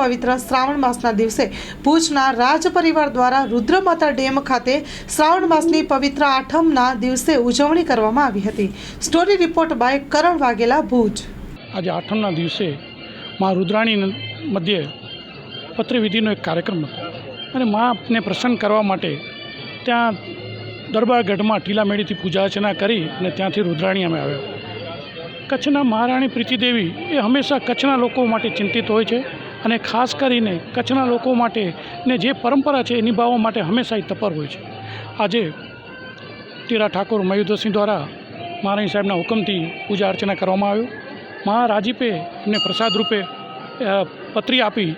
પવિત્ર શ્રાવણ માસના દિવસે ભુજના રાજ પરિવાર દ્વારા રુદ્રમાતા ડેમ ખાતે શ્રાવણ માસની પવિત્ર આઠમના દિવસે ઉજવણી કરવામાં આવી હતી. Story report by Karan Vaghela, Bhuj. આજે આઠમના દિવસે મા રુદ્રાણી મધ્યે પત્રવિધિનો એક કાર્યક્રમ હતો. અને માને પ્રસન્ન કરવા માટે ત્યાં દરબારગઢમાં ટીલામેડીથી પૂજા અર્ચના કરી અને ત્યાંથી રુદ્રાણી અમે આવ્યા. કચ્છના મહારાણી પ્રીતિદેવી એ હંમેશા કચ્છના લોકો માટે ચિંતિત હોય છે. અને ખાસ કરીને કચ્છના લોકો માટે ને જે પરંપરા છે એ નિભાવવા માટે હંમેશા એ તત્પર હોય છે. આજે ટીરા ઠાકોર મયુદ્રસિંહ દ્વારા મહારાણી સાહેબના હુકમથી પૂજા અર્ચના કરવામાં આવ્યું. મહારાજીપે એમને પ્રસાદ રૂપે પત્રી આપી.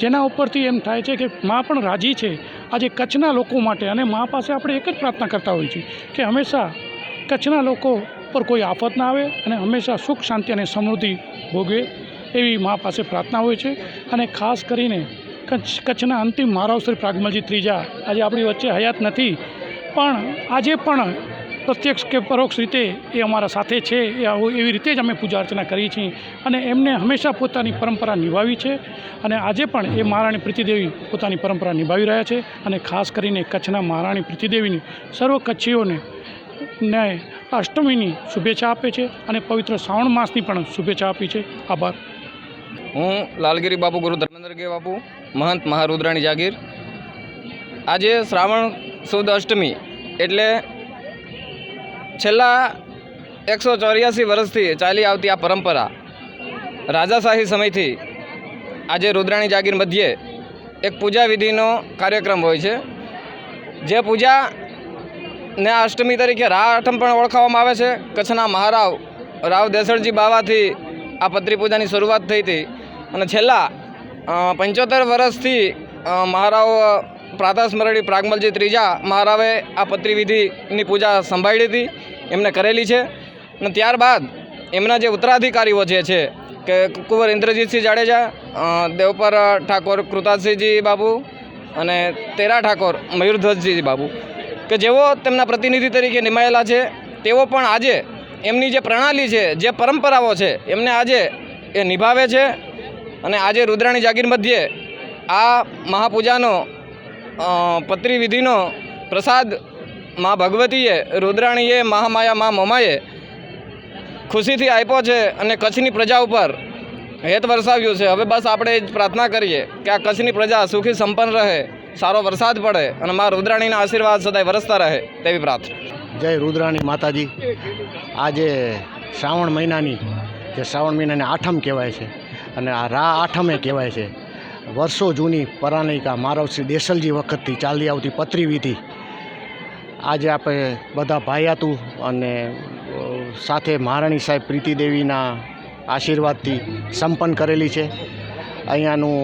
જેના ઉપરથી એમ થાય છે કે મા પણ રાજી છે. આજે કચ્છના લોકો માટે અને મા પાસે આપણે એક જ પ્રાર્થના કરતા હોઈએ છીએ કે હંમેશા કચ્છના લોકો પર કોઈ આફત ના આવે અને હંમેશા સુખ, શાંતિ અને સમૃદ્ધિ ભોગવે. એવી મા પાસે પ્રાર્થના હોય છે અને ખાસ કરીને કચ્છ, કચ્છના અંતિમ મહારાવ શ્રી પ્રાગમલજી ત્રીજા આજે આપણી વચ્ચે હયાત નથી. પણ આજે પણ પ્રત્યક્ષ કે પરોક્ષ રીતે એ અમારા સાથે છે, એ એવી રીતે જ અમે પૂજા અર્ચના કરીએ છીએ અને એમને હંમેશા પોતાની પરંપરા નિભાવી છે અને આજે પણ એ મહારાણી પ્રીતિદેવી પોતાની પરંપરા નિભાવી રહ્યા છે અને ખાસ કરીને કચ્છના મહારાણી પ્રીતિદેવીની સર્વ કચ્છીઓને ને અષ્ટમીની શુભેચ્છા આપે છે અને પવિત્ર શ્રાવણ માસની પણ શુભેચ્છા આપી છે. આભાર. હું લાલગીરી બાપુ ગુરુ ધર્મેન્દ્ર બાપુ, મહંત મહારુદ્રાણી જાગીર. આજે શ્રાવણ સુદ અષ્ટમી એટલે છેલ્લા એકસો ચોર્યાસી વર્ષથી ચાલી આવતી આ પરંપરા રાજાશાહી સમયથી આજે રુદ્રાણી જાગીર મધ્યે એક પૂજા વિધિનો કાર્યક્રમ હોય છે. જે પૂજા ને અષ્ટમી તરીકે રા આઠમ પણ ઓળખાવામાં આવે છે. કચ્છના મહારાવ રાવ દેસળજી બાવાથી આ પત્રી પૂજાની શરૂઆત થઈ હતી. અને છેલ્લા પંચોતેર વર્ષથી મહારાવ, પ્રાતસ્મરણી પ્રાગમલજી ત્રીજા મહારાવે આ પત્રિવિધિની પૂજા સંભાળી હતી, એમને કરેલી છે. અને ત્યારબાદ એમના જે ઉત્તરાધિકારીઓ જે છે, કે કુંવર ઇન્દ્રજીતસિંહ જાડેજા દેવપર ઠાકોર કૃતાસિંહજી બાબુ અને તેરા ઠાકોર મયુરધ્વજજી બાબુ, કે જેઓ તેમના પ્રતિનિધિ તરીકે નિમાયેલા છે, તેઓ પણ આજે એમની જે પ્રણાલી છે, જે પરંપરાઓ છે, એમને આજે એ નિભાવે છે. અને આજે રુદ્રાણી જાગીર મધ્યે આ મહાપૂજાનો પત્રિવિધિનો પત્રી વિધિનો પ્રસાદ મા ભગવતીએ, રુદ્રાણીએ, મહામાયા, મા મમાએ ખુશીથી આપ્યો છે અને કચ્છની પ્રજા ઉપર હેત વરસાવ્યું છે. હવે બસ આપણે જ પ્રાર્થના કરીએ કે આ કચ્છની પ્રજા સુખી સંપન્ન રહે, સારો વરસાદ પડે અને મા રુદ્રાણીના આશીર્વાદ સદાય વરસતા રહે તેવી પ્રાર્થના. જય રુદ્રાણી માતાજી. આજે શ્રાવણ મહિનાની, જે શ્રાવણ મહિનાની આઠમ કહેવાય છે અને આ રા આઠમે કહેવાય છે. વર્ષો જૂની પરાણિકા મારવ દેસલજી વખતથી ચાલી આવતી પત્રી વિધિ. આજે આપણે બધા ભાયાતું અને સાથે મહારાણી સાહેબ પ્રીતિદેવીના આશીર્વાદથી સંપન્ન કરેલી છે. અહીંયાનું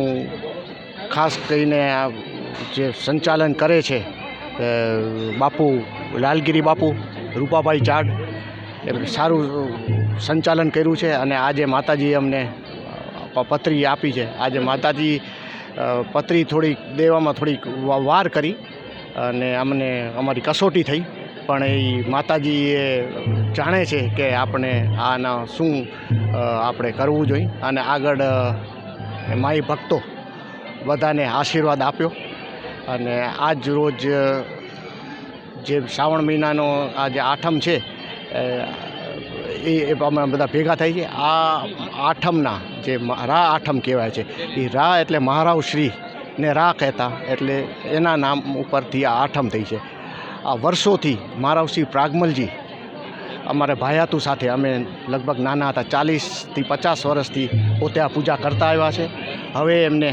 ખાસ કરીને આ જે સંચાલન કરે છે બાપુ, લાલગીરી બાપુ, રૂપાભાઈ ચાડ, એ સારું સંચાલન કર્યું છે અને આજે માતાજીએ અમને પ- પત્રી આપી છે. આજે માતાજી પથરી થોડીક દેવામાં થોડીક વાર કરી અને અમને અમારી કસોટી થઈ. પણ એ માતાજી એ જાણે છે કે આપણે આના શું આપણે કરવું જોઈએ અને આગળ માય ભક્તો બધાને આશીર્વાદ આપ્યો. અને આજ રોજ જે શ્રાવણ મહિનાનો આ જે આઠમ છે એ અમે બધા ભેગા થાય છે. આ આઠમના જે રા આઠમ કહેવાય છે, એ રા એટલે મહારાવ શ્રી ને રા કહેતા, એટલે એના નામ ઉપરથી આ આઠમ થઈ છે. આ વર્ષોથી મહારાવશ્રી પ્રાગમલજી અમારે ભાયાતું સાથે અમે લગભગ નાના હતા, ચાલીસથી પચાસ વર્ષથી પોતે આ પૂજા કરતા આવ્યા છે. હવે એમને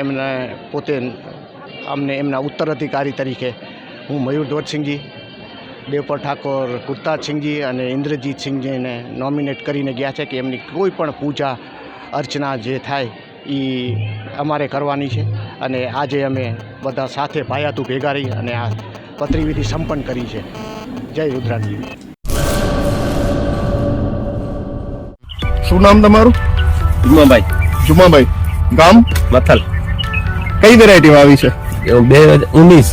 એમને પોતે અમને એમના ઉત્તરાધિકારી તરીકે હું મયુર ધ્વજસિંહજી દેવપર ઠાકોર કુર્તાજસિંહજી અને ઇન્દ્રજીત સિંહજીને નોમિનેટ કરીને ગયા છે કે એમની કોઈ પણ પૂજા અર્ચના જે થાય એ અમારે કરવાની છે. અને આજે અમે બધા સાથે પાયાતું ભેગા રહી અને આ પત્રીવિધિ સંપન્ન કરી છે. જય રુદ્રાજી. શું નામ તમારું? જુમાભાઈ. જુમાભાઈ. ગામ? મથલ. કઈ વેરાયટીમાં આવી છે? એવું બે હજાર ઉન્નીસ